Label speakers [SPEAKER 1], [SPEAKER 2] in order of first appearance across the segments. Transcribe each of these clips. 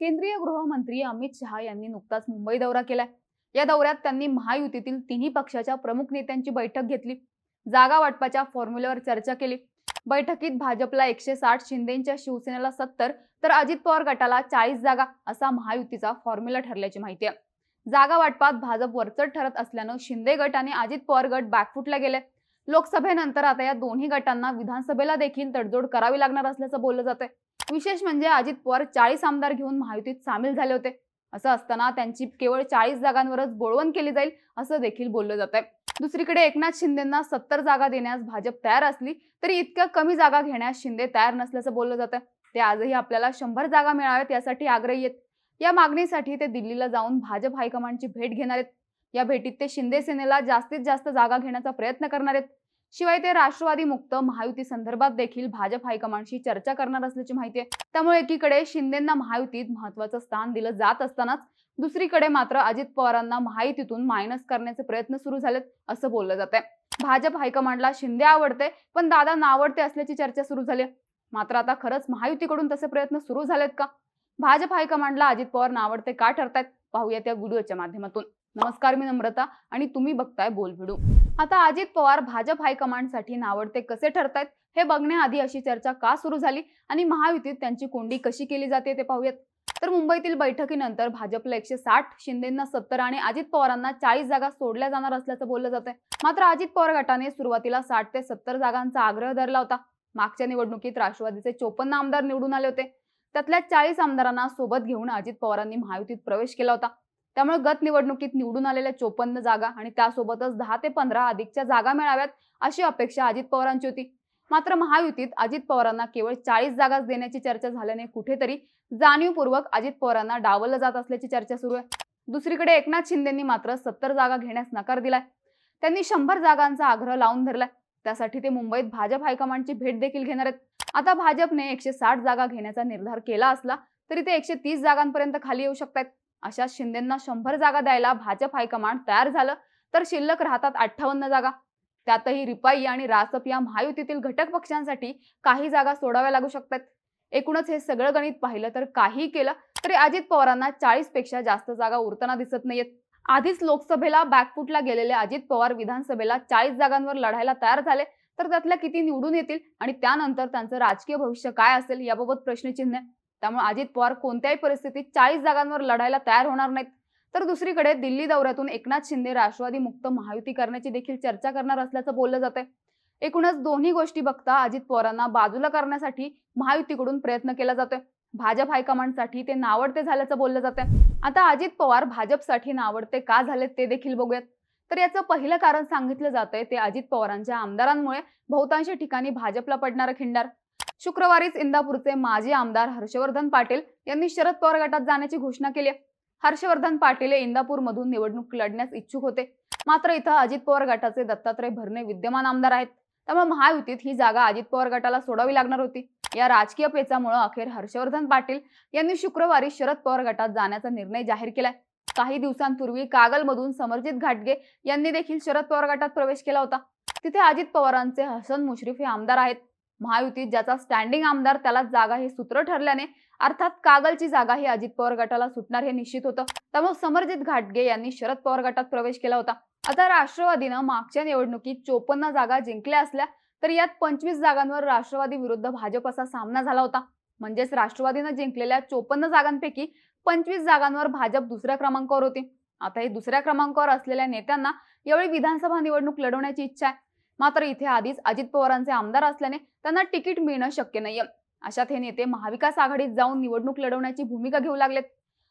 [SPEAKER 1] केंद्रीय गृहमंत्री अमित शहा यांनी नुकताच मुंबई दौरा केलाय. या दौऱ्यात त्यांनी महायुतीतील तिन्ही पक्षाच्या प्रमुख नेत्यांची बैठक घेतली. जागा वाटपाच्या फॉर्म्युल्यावर चर्चा केली. बैठकीत भाजपला एकशे साठ शिंदेच्या शिवसेनेला सत्तर तर अजित पवार गटाला चाळीस जागा असा महायुतीचा फॉर्म्युला ठरल्याची माहिती आहे. जागा वाटपात भाजप वरचढ ठरत असल्यानं शिंदे गट आणि अजित पवार गट बॅकफुटला गेले लोकसभेनंतर आता या दोन्ही गटांना विधानसभेला देखील तडजोड करावी लागणार असल्याचं बोललं जातंय. विशेष म्हणजे अजित पवार चाळीस आमदार घेऊन महायुतीत सामील झाले होते. असं असताना त्यांची केवळ चाळीस जागांवरच बोळवण केली जाईल असं देखील बोललं जात आहे दुसरीकडे एकनाथ शिंदेना सत्तर जागा देण्यास भाजप तयार असली तरी इतक्या कमी जागा घेण्यास शिंदे तयार नसल्याचं बोललं जातं ते आजही आपल्याला शंभर जागा मिळाव्यात यासाठी आग्रही आहेत. या मागणीसाठी ते दिल्लीला जाऊन भाजप हायकमांडची भेट घेणार आहेत. या भेटीत ते शिंदे सेनेला जास्तीत जास्त जागा घेण्याचा प्रयत्न करणार आहेत. शिवाय ते राष्ट्रवादी मुक्त महायुती संदर्भात देखील भाजप हायकमांडशी चर्चा करणार असल्याची माहिती आहे. त्यामुळे एकीकडे शिंदेना महायुतीत महत्वाचं स्थान दिलं जात असतानाच दुसरीकडे मात्र अजित पवारांना महायुतीतून मायनस करण्याचे प्रयत्न सुरू झालेत असं बोललं जात आहे भाजप हायकमांडला शिंदे आवडते पण दादा नावडते असल्याची चर्चा सुरू झाली आहे. मात्र आता खरंच महायुतीकडून तसे प्रयत्न सुरू झालेत का? भाजप हायकमांडला अजित पवार नावडते का ठरतायत? पाहूया त्या व्हिडिओच्या माध्यमातून. नमस्कार मी नम्रता आणि तुम्ही बघताय बोल आता अजित पवार भाजप हायकमांडसाठी नावडते कसे ठरतायत हे बघण्याआधी अशी चर्चा का सुरू झाली आणि महायुतीत त्यांची कोंडी कशी केली जाते ते पाहूयात. तर मुंबईतील बैठकीनंतर भाजपला एकशे साठ शिंदेना सत्तर आणि अजित पवारांना चाळीस जागा सोडल्या जाणार असल्याचं बोललं जातंय. मात्र अजित पवार गटाने सुरुवातीला साठ ते सत्तर जागांचा आग्रह धरला होता. मागच्या निवडणुकीत राष्ट्रवादीचे चोपन्न आमदार निवडून आले होते. त्यातल्या चाळीस आमदारांना सोबत घेऊन अजित पवारांनी महायुतीत प्रवेश केला होता. त्यामुळे गत निवडणुकीत निवडून आलेल्या चोपन्न जागा आणि त्यासोबतच दहा ते पंधरा अधिकच्या जागा मिळाव्यात अशी अपेक्षा अजित पवारांची होती. मात्र महायुतीत अजित पवारांना केवळ चाळीस जागाच देण्याची चर्चा झाल्याने कुठेतरी जाणीवपूर्वक अजित पवारांना डावलं जात असल्याची चर्चा सुरू आहे. दुसरीकडे एकनाथ शिंदेंनी मात्र सत्तर जागा घेण्यास नकार दिलाय. त्यांनी शंभर जागांचा आग्रह लावून धरलाय. त्यासाठी ते मुंबईत भाजप हायकमांडची भेट देखील घेणार आहेत. आता भाजपने एकशे साठ जागा घेण्याचा निर्धार केला असला तरी ते एकशे तीस जागांपर्यंत खाली येऊ शकतात अशा शिंदेना शंभर जागा द्यायला भाजप हायकमांड तयार झालं तर शिल्लक राहतात अठ्ठावन्न जागा. त्यातही रिपाई आणि रासप या महायुतीतील घटक पक्षांसाठी काही जागा सोडाव्या लागू शकतात. एकूणच हे सगळं गणित पाहिलं तर काही केलं तरी अजित पवारांना चाळीसपेक्षा जास्त जागा उरताना दिसत नाहीयेत. आधीच लोकसभेला बॅकफुटला गेलेले अजित पवार विधानसभेला चाळीस जागांवर लढायला तयार झाले तर त्यातल्या किती निवडून येतील आणि त्यानंतर त्यांचं राजकीय भविष्य काय असेल याबाबत प्रश्नचिन्ह. आहे त्यामुळे अजित पवार कोणत्याही परिस्थितीत चाळीस जागांवर लढायला तयार होणार नाहीत. तर दुसरीकडे दिल्ली दौऱ्यातून एकनाथ शिंदे राष्ट्रवादी मुक्त महायुती करण्याची देखील चर्चा करणार असल्याचं बोललं जात आहे एकूणच दोन्ही गोष्टी बघता अजित पवारांना बाजूला करण्यासाठी महायुतीकडून प्रयत्न केला जातोय. भाजप हायकमांडसाठी ते नावडते झाल्याचं बोललं जात आहे आता अजित पवार भाजपसाठी नावडते का झालेत ते देखील बघूयात. तर याचं पहिलं कारण सांगितलं जात आहे ते अजित पवारांच्या आमदारांमुळे बहुतांश ठिकाणी भाजपला पडणारं खिंडार. शुक्रवारीच इंदापूरचे माजी आमदार हर्षवर्धन पाटील यांनी शरद पवार गटात जाण्याची घोषणा केली हर्षवर्धन पाटील हे इंदापूरमधून निवडणूक लढण्यास इच्छुक होते. मात्र इथं अजित पवार गटाचे दत्तात्रय भरणे विद्यमान आमदार आहेत. त्यामुळे महायुतीत ही जागा अजित पवार गटाला सोडावी लागणार होती. या राजकीय पेचामुळे अखेर हर्षवर्धन पाटील यांनी शुक्रवारी शरद पवार गटात जाण्याचा निर्णय जाहीर केलाय. काही दिवसांपूर्वी कागलमधून समरजित घाटगे यांनी देखील शरद पवार गटात प्रवेश केला होता. तिथे अजित पवारांचे हसन मुश्रीफ हे आमदार आहेत. महायुतीत ज्याचा स्टँडिंग आमदार त्याला जागा हे सूत्र ठरल्याने अर्थात कागलची जागा ही अजित पवार गटाला सुटणार हे निश्चित होतं. त्यामुळे समरजित घाटगे यांनी शरद पवार गटात प्रवेश केला होता. आता राष्ट्रवादीनं मागच्या निवडणुकीत चोपन्न जागा जिंकल्या असल्या तर यात पंचवीस जागांवर राष्ट्रवादी विरुद्ध भाजप असा सामना झाला होता. म्हणजेच राष्ट्रवादीनं जिंकलेल्या चोपन्न जागांपैकी पंचवीस जागांवर भाजप दुसऱ्या क्रमांकावर होती. आता हे दुसऱ्या क्रमांकावर असलेल्या नेत्यांना यावेळी विधानसभा निवडणूक लढवण्याची इच्छा आहे. मात्र इथे आधीच अजित पवारांचे आमदार असल्याने त्यांना तिकीट मिळणं शक्य नाहीये. अशात हे नेते महाविकास आघाडीत जाऊन निवडणूक लढवण्याची भूमिका घेऊ लागलेत.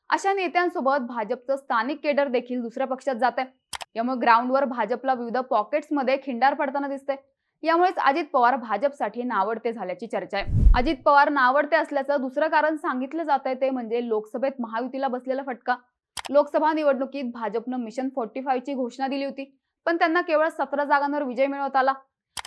[SPEAKER 1] अशा नेत्यांसोबत भाजपचं स्थानिक केडर देखील दुसऱ्या पक्षात जात आहे यामुळे ग्राउंडवर भाजपला विविध पॉकेट्समध्ये खिंडार पडताना दिसते यामुळेच अजित पवार भाजपसाठी नावडते झाल्याची चर्चा आहे. अजित पवार नावडते असल्याचं दुसरं कारण सांगितलं जात आहे ते म्हणजे लोकसभेत महायुतीला बसलेला फटका. लोकसभा निवडणुकीत भाजपनं मिशन फोर्टी ची घोषणा दिली होती. पण त्यांना केवळ सतरा जागांवर विजय मिळवता आला.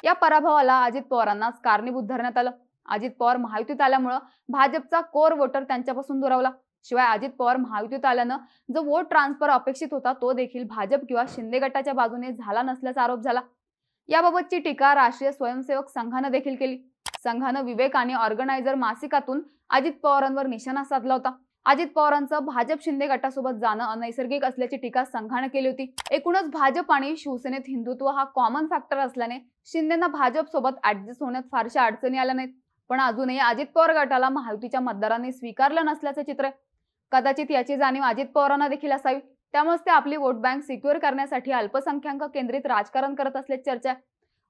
[SPEAKER 1] या पराभवाला अजित पवारांनाच कारणीभूत धरण्यात आलं. अजित पवार महायुतीत आल्यामुळं भाजपचा कोर वोटर त्यांच्यापासून दुरावला. शिवाय अजित पवार महायुतीत आल्यानं जो वोट ट्रान्सफर अपेक्षित होता तो देखील भाजप किंवा शिंदे गटाच्या बाजूने झाला नसल्याचा आरोप झाला. याबाबतची टीका राष्ट्रीय स्वयंसेवक संघानं देखील केली. संघानं विवेक आणि ऑर्गनायझर मासिकातून अजित पवारांवर निशाणा साधला होता. अजित पवारांचं भाजप शिंदे गटासोबत जाणं अनैसर्गिक असल्याची टीका संघानं केली होती. एकूणच भाजप आणि शिवसेनेत हिंदुत्व हा कॉमन फॅक्टर असल्याने शिंदेना भाजप सोबत ऍडजस्ट होण्यात फारशा अडचणी आल्या नाहीत. पण अजूनही अजित पवार गटाला महायुतीच्या मतदारांनी स्वीकारलं नसल्याचं चित्र कदाचित याची जाणीव अजित पवारांना देखील असावी. त्यामुळेच ते आपली वोट बँक सिक्युअर करण्यासाठी अल्पसंख्याक केंद्रित राजकारण करत असल्याची चर्चा.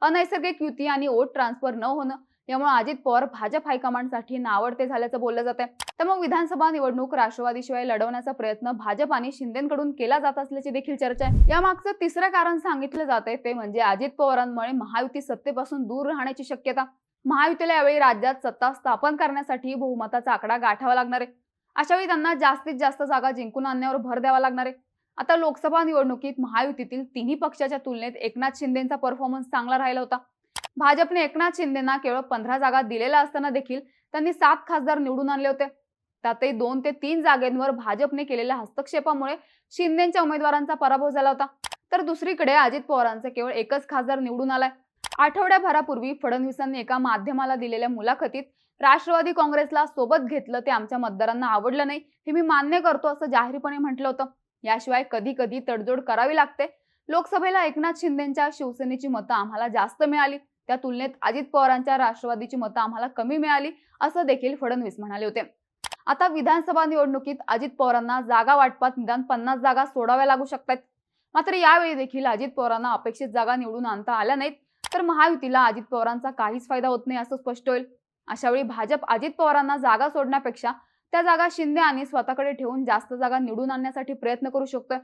[SPEAKER 1] अनैसर्गिक युती आणि वोट ट्रान्सफर न होणं यामुळे अजित पवार भाजप हायकमांडसाठी नावडते झाल्याचं बोललं जात आहे त्यामुळे विधानसभा निवडणूक राष्ट्रवादीशिवाय लढवण्याचा प्रयत्न भाजप आणि शिंदेकडून केला जात असल्याची देखील चर्चा आहे. यामागचं तिसरं कारण सांगितलं जात आहे ते म्हणजे अजित पवारांमुळे महायुती सत्तेपासून दूर राहण्याची शक्यता. महायुतीला यावेळी राज्यात सत्ता स्थापन करण्यासाठी बहुमताचा आकडा गाठावा लागणार आहे. अशावेळी त्यांना जास्तीत जास्त जागा जिंकून आणण्यावर भर द्यावा लागणार आहे. आता लोकसभा निवडणुकीत महायुतीतील तिन्ही पक्षाच्या तुलनेत एकनाथ शिंदेचा परफॉर्मन्स चांगला राहिला होता. भाजपने एकनाथ शिंदेना केवळ पंधरा जागा दिलेल्या असताना देखील त्यांनी सात खासदार निवडून आणले होते. त्यातही दोन ते तीन जागेंवर भाजपने केलेल्या हस्तक्षेपामुळे शिंदेच्या उमेदवारांचा पराभव झाला होता. तर दुसरीकडे अजित पवारांचं केवळ एकच खासदार निवडून आलाय. आठवड्याभरापूर्वी फडणवीसांनी एका माध्यमाला दिलेल्या मुलाखतीत राष्ट्रवादी काँग्रेसला सोबत घेतलं ते आमच्या मतदारांना आवडलं नाही हे मी मान्य करतो असं जाहीरपणे म्हटलं होतं. याशिवाय कधी कधी तडजोड करावी लागते. लोकसभेला एकनाथ शिंदेच्या शिवसेनेची मतं आम्हाला जास्त मिळाली. त्या तुलनेत अजित पवारांच्या राष्ट्रवादीची मतं आम्हाला कमी मिळाली असं देखील फडणवीस म्हणाले होते. आता विधानसभा निवडणुकीत अजित पवारांना जागा वाटपात निदान पन्नास जागा सोडाव्या लागू शकतात मात्र यावेळी देखील अजित पवारांना अपेक्षित जागा निवडून आणता आल्या नाहीत तर महायुतीला अजित पवारांचा काहीच फायदा होत नाही असं स्पष्ट होईल. अशावेळी भाजप अजित पवारांना जागा सोडण्यापेक्षा त्या जागा शिंदे आणि स्वतःकडे ठेवून जास्त जागा निवडून आणण्यासाठी प्रयत्न करू शकतोय.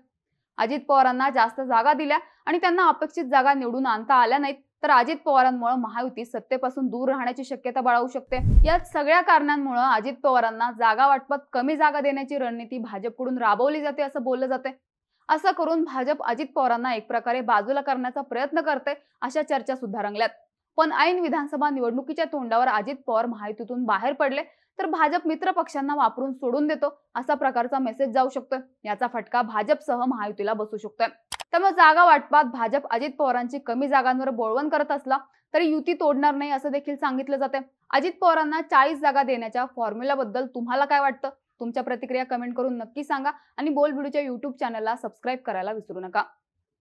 [SPEAKER 1] अजित पवारांना जास्त जागा दिल्या आणि त्यांना अपेक्षित जागा निवडून आणता आल्या नाहीत. तर अजित पवारांमुळे महायुती सत्तेपासून दूर राहण्याची शक्यता बाळगू शकते. या सगळ्या कारणांमुळे अजित पवारांना जागा वाटपात कमी जागा देण्याची रणनीती भाजपकडून राबवली जाते असं बोललं जाते असं करून भाजप अजित पवारांना एक प्रकारे बाजूला करण्याचा प्रयत्न करते अशा चर्चा सुद्धा रंगल्यात. पण ऐन विधानसभा निवडणुकीच्या तोंडावर अजित पवार महायुतीतून बाहेर पडले तर भाजप मित्र पक्षांना वापरून सोडून देतो असा प्रकारचा मेसेज जाऊ शकतोय. याचा फटका भाजपसह महायुतीला बसू शकतोय. त्यामुळे जागा वाटपात भाजप अजित पवारांची कमी जागांवर बोळवण करत असला तरी युती तोडणार नाही असं देखील सांगितलं जाते अजित पवारांना चाळीस जागा देण्याच्या फॉर्म्युलाबद्दल तुम्हाला काय वाटतं? तुमच्या प्रतिक्रिया कमेंट करून नक्की सांगा आणि बोल व्हिडिओच्या युट्यूब चॅनलला सबस्क्राईब करायला विसरू नका.